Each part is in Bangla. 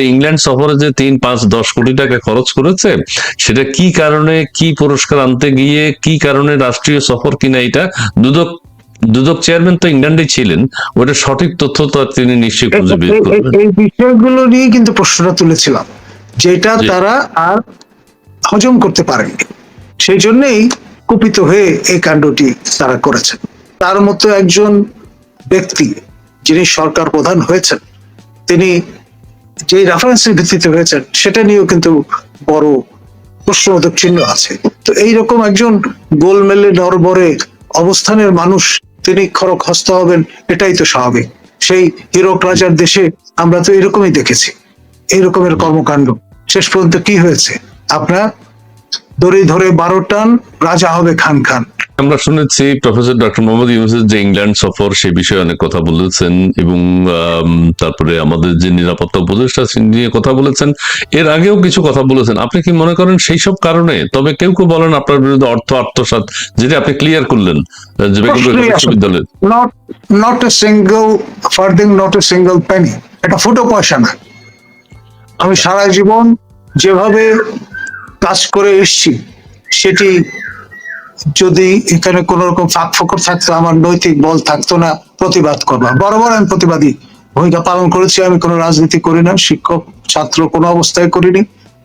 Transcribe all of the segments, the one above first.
যে ইংল্যান্ড সফরে যে তিন পাঁচ দশ কোটি টাকা খরচ করেছে সেটা কি কারণে কি পুরস্কার আনতে গিয়ে কি কারণে রাষ্ট্রীয় সফর কিনা এটা দুদক দুদক চেয়ারম্যান তো ইংল্যান্ডে ছিলেন ওটা সঠিক তথ্য তো তিনি নিশ্চয়ই খুঁজে বের করবেন। এই বিষয়গুলো নিয়ে কিন্তু প্রশ্নটা তুলেছিলাম যেটা তারা আর হজম করতে পারেননি। সেই জন্যই কুপিত হয়ে এই কাণ্ডটি তারা করেছেন। তার মতো একজন ব্যক্তি যিনি সরকার প্রধান হয়েছেন তিনি যে রেফারেন্সের ভিত্তিতে হয়েছেন, সেটা নিয়েও কিন্তু বড় প্রশ্নবোধক চিহ্ন আছে। তো এইরকম একজন গোলমেলে নরবরে অবস্থানের মানুষ, তিনি খরক হস্ত হবেন, এটাই তো স্বাভাবিক। সেই হিরক রাজার দেশে আমরা তো এরকমই দেখেছি। এই রকমের কর্মকাণ্ড। শেষ পর্যন্ত কি হয়েছে? আপনার দড়ি ধরে বারো টান, রাজা হবে খান খান। আমরা শুনেছি প্রফেসর ডক্টর মোহাম্মদ ইউনুসের যে ইংল্যান্ড সফর সে বিষয়ে অনেক কথা বলেছেন এবং তারপরে আমাদের যে নিরাপত্তা উপদেষ্টা নিয়ে কথা বলেছেন। এর আগেও কিছু কথা বলেছেন। আপনি কি মনে করেন সেই সব কারণে? তবে কেউ কেউ বলেন আপনার বিরুদ্ধে অর্থ আত্মসাৎ যেটা আপনি ক্লিয়ার করলেন যে। বিশ্ববিদ্যালয়ের। Not not a single farthing not a single penny এটা ফুটো পয়সা না। আমি সারা জীবন যেভাবে কাজ করে এসেছি সেটি যদি এখানে কোন রকম ফাঁক ফোকর থাকতো, আমার নৈতিক বল থাকতো না, প্রতিবাদ করবার বরাবর আমি প্রতিবাদী। ভূমিকা পালন করেছি, আমি কোনো রাজনীতি করি না, শিক্ষক, ছাত্র কোনো অবস্থায় করিনি,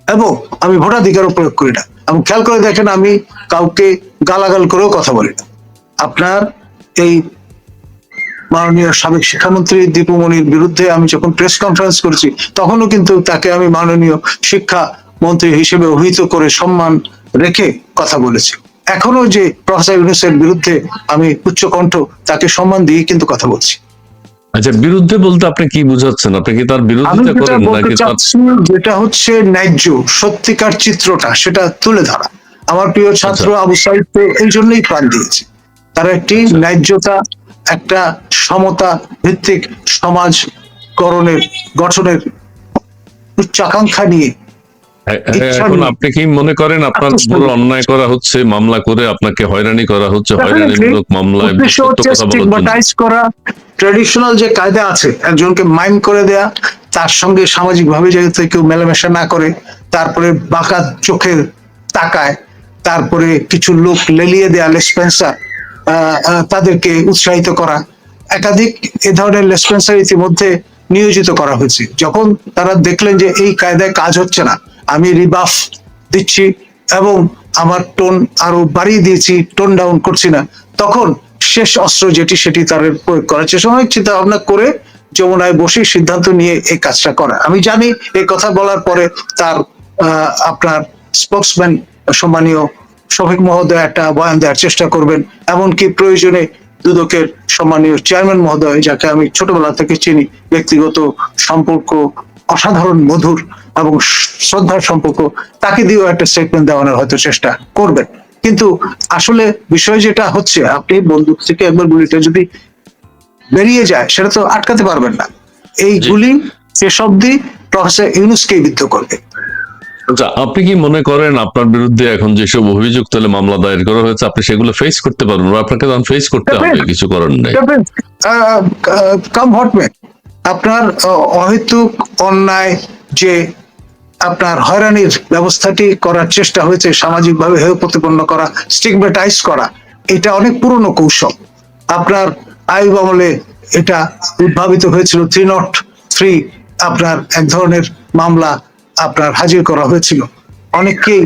এবং আমি ভোটাধিকারও প্রয়োগ করি না। এবং খেয়াল করে দেখেন, আমি কাউকে গালাগাল করেও কথা বলি না। আপনার এই মাননীয় সাবেক শিক্ষামন্ত্রী দীপুমণির বিরুদ্ধে আমি যখন প্রেস কনফারেন্স করেছি, তখনও কিন্তু তাকে আমি মাননীয় শিক্ষা মন্ত্রী হিসেবে অভিহিত করে সম্মান রেখে কথা বলেছি। এখনও যে প্রফেসর ইউনুসের বিরুদ্ধে আমি উচ্চকণ্ঠ তাকে সম্মান দিয়ে কিন্তু কথা বলছি। আচ্ছা বিরুদ্ধে বলতে আপনি কি বুঝাচ্ছেন? আপনি কি তার যেটা করেন নাকি যেটা হচ্ছে ন্যায্য সত্যিকার চিত্রটা সেটা তুলে ধরা। আমার প্রিয় ছাত্র আচ্ছা। আবু সাহিদ তো এই জন্যই প্রাণ দিয়েছে। তারা একটি ন্যায্যতা একটা সমতা ভিত্তিক সমাজ করণের গঠনের উচ্চাকাঙ্ক্ষা নিয়ে এখন আপনি কি মনে করেন আপনার উপর অন্যায় করা হচ্ছে মামলা করে আপনাকে হয়রানি করা হচ্ছে হয়রানিমূলক মামলায় স্টিগমাটাইজ করা। ট্রেডিশনাল যে কায়দা আছে একজনকে মাইন্ড করে দেয়া তার সঙ্গে সামাজিক ভাবে যাতে কেউ মেলামেশা না করে তারপরে বাঁকা চোখের তাকায় তারপরে কিছু লোক লেলিয়ে দেয়া লেসপেন্সার তাদেরকে উৎসাহিত করা। একাধিক এ ধরনের লেসপেন্সার ইতিমধ্যে নিয়োজিত করা হয়েছে। যখন তারা দেখলেন যে এই কায়দায় কাজ হচ্ছে না আমি রিবাফ দিচ্ছি এবং আমার টোন আরও বাড়িয়ে দিয়েছি টোন ডাউন করছি না। তখন শেষ অস্ত্র যেটি সেটি তাদের প্রয়োগ করার সে সময় চিন্তা ভাবনা করে যমুনায় বসে সিদ্ধান্ত নিয়ে এই কাজটা করা। আমি জানি এই কথা বলার পরে তার আপনার স্পোক্সম্যান সম্মানীয় শফিক মহোদয় একটা বয়ান দেওয়ার চেষ্টা করবেন। এমনকি প্রয়োজনে দুদকের সম্মানীয় চেয়ারম্যান মহোদয়, যাকে আমি ছোটবেলা থেকে চিনি, ব্যক্তিগত সম্পর্ক অসাধারণ মধুর এবং শ্রদ্ধার সম্পর্ক তাকে দিয়েও একটা স্টেটমেন্ট দেওয়ানোর হয়তো চেষ্টা করবেন। কিন্তু আসলে বিষয় যেটা হচ্ছে আপনি বন্দুক থেকে একবার গুলিটা যদি বেরিয়ে যায় সেটা তো আটকাতে পারবেন না। এই গুলি শেষ অব্দি প্রফেসর ইউনুসকে বিদ্ধ করবে। আচ্ছা আপনি কি মনে করেন আপনার বিরুদ্ধে এখন যেসব অভিযোগ তাহলে মামলা দায়ের করা হয়েছে আপনি সেগুলো ফেস করতে পারবেন? বা আপনাকে তখন ফেস করতে হবে কিছু করার নেই। কাম হট মে আপনার অহেতুক অন্যায় যে আপনার হয়রানির ব্যবস্থাটি করার চেষ্টা হয়েছে, সামাজিকভাবে হেয় প্রতিপন্ন করা স্টিগমেটাইজ করা, এটা অনেক পুরনো কৌশল। আপনার আইব আমলে এটা উদ্ভাবিত হয়েছিল থ্রি নট থ্রি আপনার এক ধরনের মামলা আপনার হাজির করা হয়েছিল। অনেককেই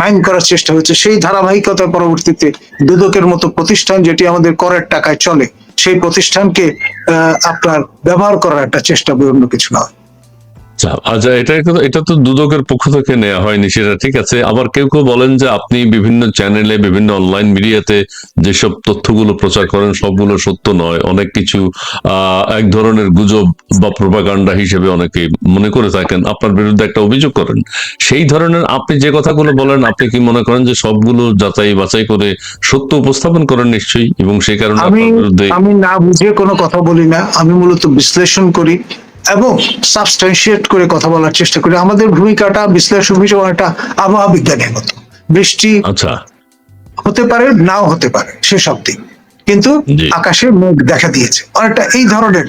মাইন্ড করার চেষ্টা হয়েছে। সেই ধারাবাহিকতার পরবর্তীতে দুদকের মতো প্রতিষ্ঠান যেটি আমাদের করের টাকায় চলে, সেই প্রতিষ্ঠানকে আপনার ব্যবহার করার একটা চেষ্টা বই অন্য কিছু নয়। আচ্ছা আচ্ছা এটা এটা তো দুদকের পক্ষ থেকে নেওয়া হয়নি সেটা ঠিক আছে। আবার কেউ কেউ বলেন যে আপনি বিভিন্ন চ্যানেলে বিভিন্ন অনলাইন মিডিয়াতে যেসব তথ্যগুলো প্রচার করেন সবগুলো সত্য নয়। অনেক কিছু এক ধরনের গুজব বা প্রোপাগান্ডা হিসেবে অনেকে মনে করে থাকেন আপনার বিরুদ্ধে একটা অভিযোগ করেন। সেই ধরনের আপনি যে কথাগুলো বলেন আপনি কি মনে করেন যে সবগুলো যাচাই বাছাই করে সত্য উপস্থাপন করেন নিশ্চয়ই? এবং সেই কারণে আমি আপনার বিরুদ্ধে আমি না বুঝে কোনো কথা বলি না। আমি মূলত বিশ্লেষণ করি। এবং সাবস্টেন্সিয়েট করে কথা বলার চেষ্টা করি। আমাদের ভূমিকাটা বিশ্লেষণ হিসেবে একটা আবহাওয়া বিজ্ঞানের মতো। বৃষ্টি আচ্ছা। হতে পারে নাও হতে পারে সেসব দিক। কিন্তু আকাশে মেঘ দেখা দিয়েছে। অনেকটা এই ধরনের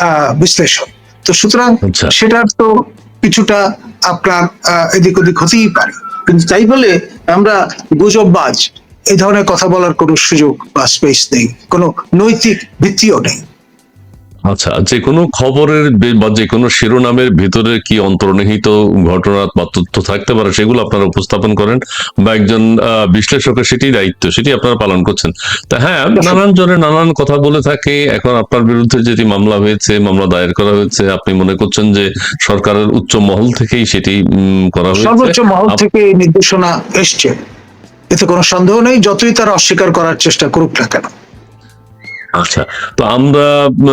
আহ, বিশ্লেষণ। তো সুতরাং আচ্ছা। সেটার তো কিছুটা আপনার এদিক ওদিক হতেই পারে। কিন্তু তাই বলে আমরা গুজববাজ এই ধরনের কথা বলার কোনো সুযোগ বা স্পেস নেই। কোনো নৈতিক ভিত্তিও নেই। আচ্ছা যে কোনো খবরের বা যে কোনো শিরোনামের ভিতরে কি অন্তর্নিহিত ঘটনা বা তথ্য থাকতে পারে সেগুলো আপনারা উপস্থাপন করেন বা একজন বিশ্লেষকের সেটি দায়িত্ব সেটি আপনারা পালন করছেন। তা হ্যাঁ নানান জনে নানান কথা বলে থাকে। এখন আপনার বিরুদ্ধে যেটি মামলা হয়েছে মামলা দায়ের করা হয়েছে আপনি মনে করছেন যে সরকারের উচ্চ মহল থেকেই সেটি উম, করা হয়েছে। সর্বোচ্চ মহল থেকে এই নির্দেশনা এসছে। এতে কোনো সন্দেহ নেই যতই তারা অস্বীকার করার চেষ্টা করুক না কেন। আচ্ছা। তো আমরা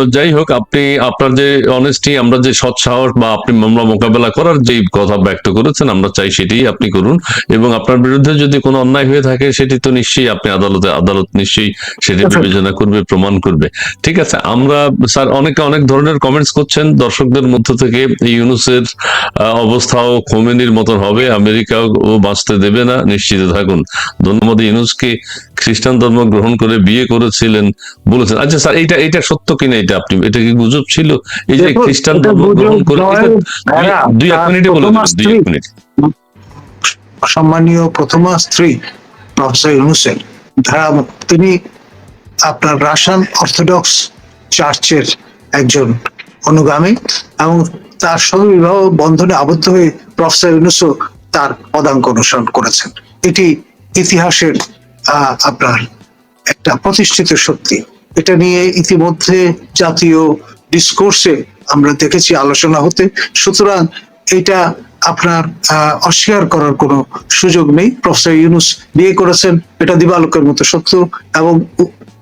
যাই হোক আপনি আপনার যে অনেস্টি আমরা যে সৎ সাহস বা আপনি মামলা মোকাবেলা করার যে কথা ব্যক্ত করেছেন আমরা চাই আপনি করুন। এবং আপনার বিরুদ্ধে যদি কোনো অন্যায় হয়ে থাকে সেটি তো নিশ্চয়ই আপনি আদালতে আদালত নিশ্চয়ই সেটি আচ্ছা। বিবেচনা করবে প্রমাণ করবে। ঠিক আছে আমরা স্যার অনেকে অনেক ধরনের কমেন্টস করছেন। দর্শকদের মধ্য থেকে ইউনুসের অবস্থাও খোমেনির মতন হবে। আমেরিকাও ও বাঁচতে দেবে না। নিশ্চিত থাকুন। ধন্যবাদ ইউনুসকে। খ্রিস্টান ধর্ম গ্রহণ করে বিয়ে করেছিলেন বলেছেন। আচ্ছা স্যার এইটা এটা সত্য কিনা এটা আপনি এটা কি গুজব ছিল? এই যে খ্রিস্টান ধর্ম গ্রহণ করে এটা দুই- এক মিনিটে বলে প্রথমা দেবেন, দুই এক মিনিট। সম্মানীয় প্রথমা স্ত্রী প্রফেসর ইউনুসেন ধারা তিনি আপনার রাশিয়ান অর্থোডক্স চার্চের একজন অনুগামী এবং তার সঙ্গে বিবাহ বন্ধনে আবদ্ধ হয়ে প্রফেসর ইউনুসও তার পদাঙ্ক অনুসরণ করেছেন। এটি ইতিহাসের আহ, আপনার একটা প্রতিষ্ঠিত সত্যি এটা নিয়ে ইতিমধ্যে জাতীয় ডিসকোর্সে আমরা দেখেছি আলোচনা হতে। সুতরাং এটা আপনার অস্বীকার করার কোনো সুযোগ নেই। প্রফেসর ইউনুস বিয়ে করেছেন এটা দিবালোকের মতো সত্য এবং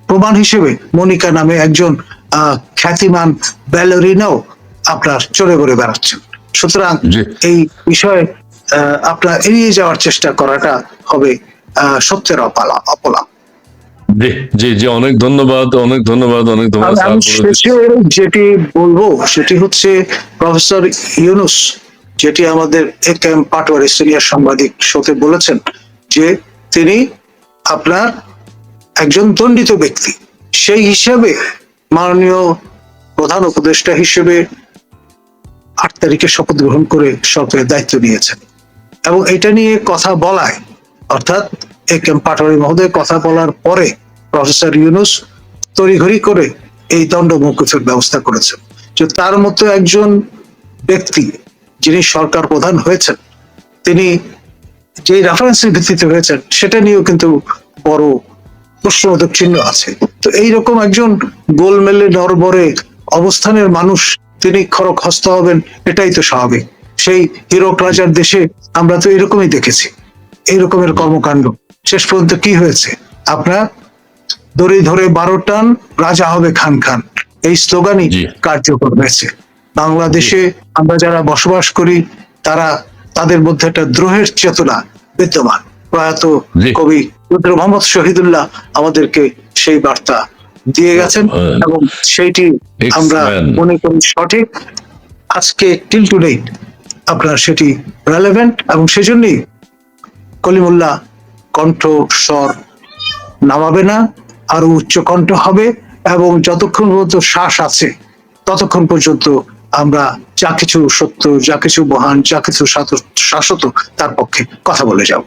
প্রমাণ হিসেবে মনিকা নামে একজন আহ, খ্যাতিমান ব্যালোরিনাও আপনার চড়ে ঘুরে বেড়াচ্ছেন। সুতরাং। এই বিষয়ে আহ, আপনার এড়িয়ে যাওয়ার চেষ্টা করাটা হবে আহ, সত্যের অপালা অপলা জি জি জি অনেক ধন্যবাদ অনেক ধন্যবাদ অনেক ধন্যবাদ যেটি বলব সেটি হচ্ছে প্রফেসর ইউনুস যেটি আমাদের এ ক্যাম পাটোয়ারি সিনিয়র সাংবাদিক শোতে বলেছেন যে তিনি আপনার একজন দণ্ডিত ব্যক্তি। সেই হিসাবে মাননীয় প্রধান উপদেষ্টা হিসেবে আট তারিখে শপথ গ্রহণ করে সরকারের দায়িত্ব নিয়েছেন। এবং এটা নিয়ে কথা বলায় অর্থাৎ এ কেম পাটোয়ারি মহোদয় কথা বলার পরে প্রফেসর ইউনুস তড়িঘড়ি করে এই দণ্ড মৌকুফের ব্যবস্থা করেছেন। যে তার মতো একজন ব্যক্তি যিনি সরকার প্রধান হয়েছেন, তিনি যে রেফারেন্সের ভিত্তিতে হয়েছেন, সেটা নিয়েও কিন্তু বড় প্রশ্নবোধক চিহ্ন আছে। তো এইরকম একজন গোলমেলে নরবরে অবস্থানের মানুষ তিনি খরক হস্ত হবেন, এটাই তো স্বাভাবিক। সেই হিরক রাজার দেশে আমরা তো এরকমই দেখেছি। এই রকমের কর্মকাণ্ড। শেষ পর্যন্ত কি হয়েছে? আপনার দড়ি ধরে বারো টান রাজা হবে খান খান। এই স্লোগানই কার্যকর হয়েছে। বাংলাদেশে আমরা যারা বসবাস করি তারা তাদের মধ্যে একটা দ্রোহের চেতনা বিদ্যমান। প্রয়াত কবি রুদ্র মোহাম্মদ শহীদুল্লাহ আমাদেরকে সেই বার্তা দিয়ে গেছেন এবং সেইটি আমরা মনে করি সঠিক। আজকে টিল টু ডেট আপনার সেটি রেলেভেন্ট এবং সেজন্যই কলিমুল্লাহ কণ্ঠ স্বর নামাবে না। আরও উচ্চকণ্ঠ হবে এবং যতক্ষণ পর্যন্ত শ্বাস আছে, ততক্ষণ পর্যন্ত আমরা যা কিছু সত্য, যা কিছু মহান, যা কিছু শাশ্বত তার পক্ষে কথা বলে যাব।